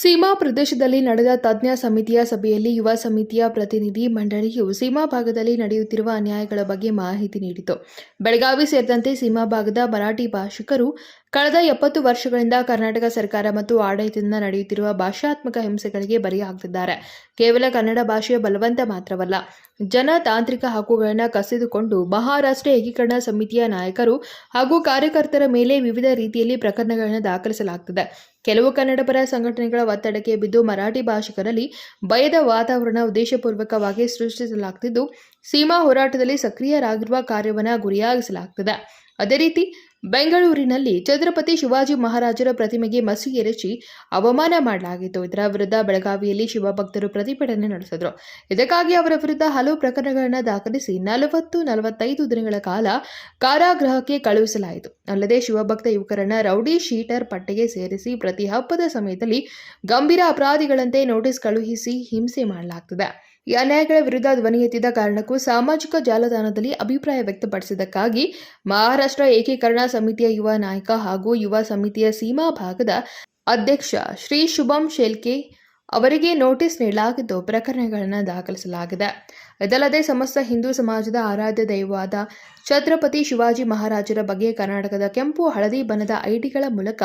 ಸೀಮಾ ಪ್ರದೇಶದಲ್ಲಿ ನಡೆದ ತಜ್ಞ ಸಮಿತಿಯ ಸಭೆಯಲ್ಲಿ ಯುವ ಸಮಿತಿಯ ಪ್ರತಿನಿಧಿ ಮಂಡಳಿಯು ಸೀಮಾ ಭಾಗದಲ್ಲಿ ನಡೆಯುತ್ತಿರುವ ಅನ್ಯಾಯಗಳ ಬಗ್ಗೆ ಮಾಹಿತಿ ನೀಡಿತು. ಬೆಳಗಾವಿ ಸೇರಿದಂತೆ ಸೀಮಾ ಭಾಗದ ಮರಾಠಿ ಭಾಷಿಕರು ಕಳೆದ ಎಪ್ಪತ್ತು ವರ್ಷಗಳಿಂದ ಕರ್ನಾಟಕ ಸರ್ಕಾರ ಮತ್ತು ಆಡಳಿತದಿಂದ ನಡೆಯುತ್ತಿರುವ ಭಾಷಾತ್ಮಕ ಹಿಂಸೆಗಳಿಗೆ ಬಲಿಯಾಗುತ್ತಿದ್ದಾರೆ ಕೇವಲ ಕನ್ನಡ ಭಾಷೆಯ ಬಲವಂತ ಮಾತ್ರವಲ್ಲ, ಜನತಾಂತ್ರಿಕ ಹಕ್ಕುಗಳನ್ನು ಕಸಿದುಕೊಂಡು ಮಹಾರಾಷ್ಟ್ರ ಏಕೀಕರಣ ಸಮಿತಿಯ ನಾಯಕರು ಹಾಗೂ ಕಾರ್ಯಕರ್ತರ ಮೇಲೆ ವಿವಿಧ ರೀತಿಯಲ್ಲಿ ಪ್ರಕರಣಗಳನ್ನು ದಾಖಲಿಸಲಾಗುತ್ತದೆ ಕೆಲವು ಕನ್ನಡಪರ ಸಂಘಟನೆಗಳ ಒತ್ತಡಕ್ಕೆ ಬಿದ್ದು ಮರಾಠಿ ಭಾಷಿಕರಲ್ಲಿ ಭಯದ ವಾತಾವರಣ ಉದ್ದೇಶಪೂರ್ವಕವಾಗಿ ಸೃಷ್ಟಿಸಲಾಗುತ್ತಿದ್ದು ಸೀಮಾ ಹೋರಾಟದಲ್ಲಿ ಸಕ್ರಿಯರಾಗಿರುವ ಕಾರ್ಯವನ್ನು ಗುರಿಯಾಗಿಸಲಾಗುತ್ತದೆ ಅದೇ ರೀತಿ ಬೆಂಗಳೂರಿನಲ್ಲಿ ಛತ್ರಪತಿ ಶಿವಾಜಿ ಮಹಾರಾಜರ ಪ್ರತಿಮೆಗೆ ಮಸಿ ಎರಚಿ ಅವಮಾನ ಮಾಡಲಾಗಿತ್ತು. ಇದರ ವಿರುದ್ಧ ಬೆಳಗಾವಿಯಲ್ಲಿ ಶಿವಭಕ್ತರು ಪ್ರತಿಭಟನೆ ನಡೆಸಿದರು. ಇದಕ್ಕಾಗಿ ಅವರ ವಿರುದ್ಧ ಹಲವು ಪ್ರಕರಣಗಳನ್ನು ದಾಖಲಿಸಿ ನಲವತ್ತು, ನಲವತ್ತೈದು ದಿನಗಳ ಕಾಲ ಕಾರಾಗೃಹಕ್ಕೆ ಕಳುಹಿಸಲಾಯಿತು. ಅಲ್ಲದೆ ಶಿವಭಕ್ತ ಯುವಕರನ್ನ ರೌಡಿ ಶೀಟರ್ ಪಟ್ಟಿಗೆ ಸೇರಿಸಿ ಪ್ರತಿ ಹಬ್ಬದ ಸಮಯದಲ್ಲಿ ಗಂಭೀರ ಅಪರಾಧಿಗಳಂತೆ ನೋಟಿಸ್ ಕಳುಹಿಸಿ ಹಿಂಸೆ ಮಾಡಲಾಗ್ತದೆ. ಈ ಅನ್ಯಾಯಗಳ ವಿರುದ್ಧ ಧ್ವನಿ ಎತ್ತಿದ ಕಾರಣಕ್ಕೂ ಸಾಮಾಜಿಕ ಜಾಲತಾಣದಲ್ಲಿ ಅಭಿಪ್ರಾಯ ವ್ಯಕ್ತಪಡಿಸಿದ್ದಕ್ಕಾಗಿ ಮಹಾರಾಷ್ಟ್ರ ಏಕೀಕರಣ ಸಮಿತಿಯ ಯುವ ನಾಯಕ ಹಾಗೂ ಯುವ ಸಮಿತಿಯ ಸೀಮಾ ಭಾಗದ ಅಧ್ಯಕ್ಷ ಶ್ರೀ ಶುಭಂ ಶೇಲ್ಕೆ ಅವರಿಗೆ ನೋಟಿಸ್ ನೀಡಲಾಗಿದ್ದು, ಪ್ರಕರಣಗಳನ್ನು ದಾಖಲಿಸಲಾಗಿದೆ. ಇದಲ್ಲದೆ, ಸಮಸ್ತ ಹಿಂದೂ ಸಮಾಜದ ಆರಾಧ್ಯ ದೈವವಾದ ಛತ್ರಪತಿ ಶಿವಾಜಿ ಮಹಾರಾಜರ ಬಗ್ಗೆ ಕರ್ನಾಟಕದ ಕೆಂಪು ಹಳದಿ ಬಣ್ಣದ ಐಡಿಗಳ ಮೂಲಕ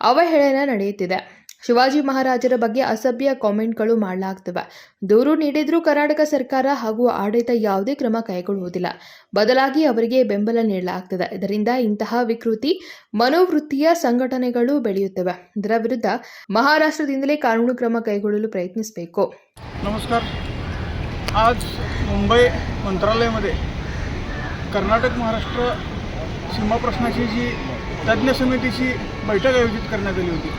ಅವಹೇಳನ ನಡೆಯುತ್ತಿದೆ. ಶಿವಾಜಿ ಮಹಾರಾಜರ ಬಗ್ಗೆ ಅಸಭ್ಯ ಕಾಮೆಂಟ್ಗಳು ಮಾಡಲಾಗ್ತವೆ ದೂರು ನೀಡಿದ್ರೂ ಕರ್ನಾಟಕ ಸರ್ಕಾರ ಹಾಗೂ ಆಡಳಿತ ಯಾವುದೇ ಕ್ರಮ ಕೈಗೊಳ್ಳುವುದಿಲ್ಲ ಬದಲಾಗಿ ಅವರಿಗೆ ಬೆಂಬಲ ನೀಡಲಾಗ್ತದೆ ಇದರಿಂದ ಇಂತಹ ವಿಕೃತಿ ಮನೋವೃತ್ತಿಯ ಸಂಘಟನೆಗಳು ಬೆಳೆಯುತ್ತವೆ ಇದರ ವಿರುದ್ಧ ಮಹಾರಾಷ್ಟ್ರದಿಂದಲೇ ಕಾನೂನು ಕ್ರಮ ಕೈಗೊಳ್ಳಲು ಪ್ರಯತ್ನಿಸಬೇಕು नमस्कार आज मुंबई मंत्रालयामध्ये कर्नाटक महाराष्ट्र सीमा प्रश्नाची जी तज्ज्ञ समितीची बैठक आयोजित करण्यात आली होती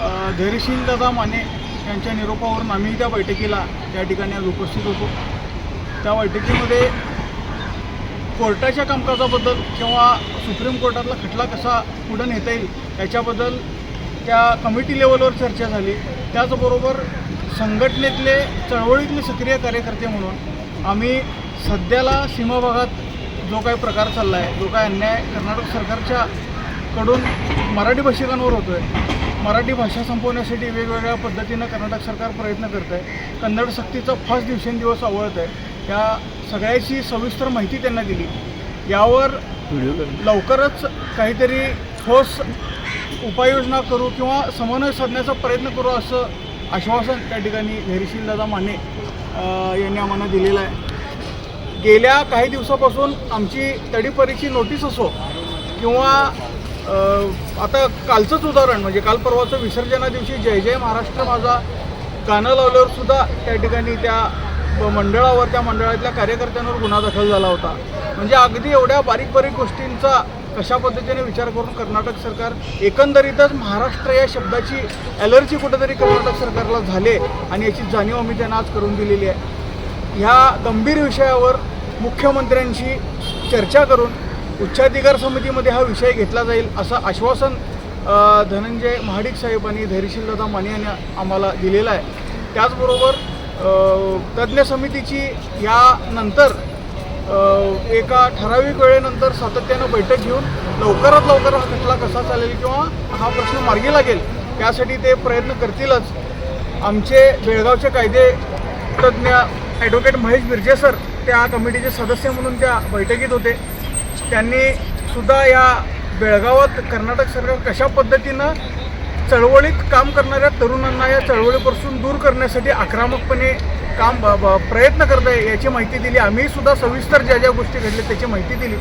अ, धैर्यशील दादा माने यांच्या निरोपावरून आम्ही त्या बैठकीला त्या ठिकाणी आज उपस्थित होतो. त्या बैठकीमध्ये कोर्टाच्या कामकाजाबद्दल किंवा सुप्रीम कोर्टातला खटला कसा पुढं नेता येईल याच्याबद्दल त्या कमिटी लेवलवर चर्चा झाली. त्याचबरोबर संघटनेतले चळवळीतले सक्रिय कार्यकर्ते म्हणून आम्ही सध्याला सीमा भागात जो काही प्रकार चालला आहे जो काही अन्याय कर्नाटक सरकारच्या कडून मराठी भाषिकांवर होतो आहे मराठी भाषा संपवण्यासाठी वेगवेगळ्या पद्धतीनं कर्नाटक सरकार प्रयत्न करत आहे कन्नड सक्तीचा फास्ट दिवसेंदिवस आवळत आहे या सगळ्याची सविस्तर माहिती त्यांना दिली. यावर लवकरच काहीतरी ठोस उपाययोजना करू किंवा समन्वय साधण्याचा प्रयत्न करू असं आश्वासन त्या ठिकाणी धैर्यशील दादा माने यांनी आम्हाला दिलेलं आहे. गेल्या काही दिवसापासून आमची तडीपरीची नोटीस असो किंवा आता कालचंच उदाहरण म्हणजे काल परवाचं विसर्जना दिवशी जय जय महाराष्ट्र माझा गाणं लावल्यावर सुद्धा त्या ठिकाणी त्या मंडळावर त्या मंडळातल्या कार्यकर्त्यांवर गुन्हा दाखल झाला होता. म्हणजे अगदी एवढ्या बारीक बारीक गोष्टींचा कशा पद्धतीने विचार करून कर्नाटक सरकार एकंदरीतच महाराष्ट्र या शब्दाची ॲलर्जी कुठेतरी कर्नाटक सरकारला झाले आणि याची जाणीव आम्ही त्यांना आज करून दिलेली आहे. ह्या गंभीर विषयावर मुख्यमंत्र्यांशी चर्चा करून उच्चाधिकार समितीमध्ये हा विषय घेतला जाईल असं आश्वासन धनंजय महाडिक साहेबांनी धैर्यशीलता धैर्यशीलदादा माने यांनी आम्हाला दिलेलं आहे. त्याचबरोबर तज्ज्ञ समितीची यानंतर नंतर एका ठराविक वेळेनंतर सातत्यानं बैठक घेऊन लवकरात लवकर हा खटला कसा चालेल किंवा हा प्रश्न मार्गी लागेल त्यासाठी ते प्रयत्न करतीलच. आमचे बेळगावचे कायदे तज्ज्ञ ॲडव्होकेट महेश बिर्जे सर त्या कमिटीचे सदस्य म्हणून त्या बैठकीत होते. त्यांनी सुद्धा या बेळगावात कर्नाटक सरकार कशा पद्धतीनं चळवळीत काम करणाऱ्या तरुणांना या चळवळीपासून दूर करण्यासाठी आक्रमकपणे काम प्रयत्न करत आहे याची माहिती दिली. आम्ही सुद्धा सविस्तर ज्या ज्या गोष्टी घडल्या त्याची माहिती दिली.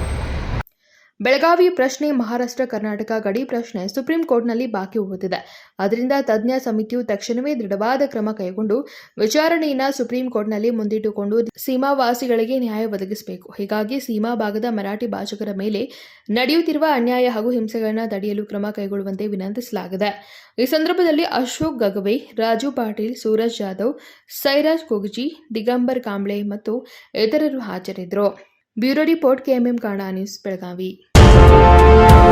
ಬೆಳಗಾವಿ ಪ್ರಶ್ನೆ ಮಹಾರಾಷ್ಟ್ರ ಕರ್ನಾಟಕ ಗಡಿ ಪ್ರಶ್ನೆ ಸುಪ್ರೀಂ ಕೋರ್ಟ್ನಲ್ಲಿ ಬಾಕಿ ಹೋಗುತ್ತಿದೆ. ಅದರಿಂದ ತಜ್ಞ ಸಮಿತಿಯು ತಕ್ಷಣವೇ ದೃಢವಾದ ಕ್ರಮ ಕೈಗೊಂಡು ವಿಚಾರಣೆಯನ್ನು ಸುಪ್ರೀಂ ಕೋರ್ಟ್ನಲ್ಲಿ ಮುಂದಿಟ್ಟುಕೊಂಡು ಸೀಮಾವಾಸಿಗಳಿಗೆ ನ್ಯಾಯ ಒದಗಿಸಬೇಕು. ಹೀಗಾಗಿ ಸೀಮಾ ಭಾಗದ ಮರಾಠಿ ಭಾಷಕರ ಮೇಲೆ ನಡೆಯುತ್ತಿರುವ ಅನ್ಯಾಯ ಹಾಗೂ ಹಿಂಸೆಗಳನ್ನು ತಡೆಯಲು ಕ್ರಮ ಕೈಗೊಳ್ಳುವಂತೆ ವಿನಂತಿಸಲಾಗಿದೆ. ಈ ಸಂದರ್ಭದಲ್ಲಿ ಅಶೋಕ್ ಗಗವೆ, ರಾಜು ಪಾಟೀಲ್, ಸೂರಜ್ ಜಾಧವ್, ಸೈರಾಜ್ ಕುಗ್ಜಿ, ದಿಗಂಬರ್ ಕಾಂಬ್ಳೆ ಮತ್ತು ಇತರರು ಹಾಜರಿದ್ದರು. Bureau report KMM Kana news, Belagavi. Thank you.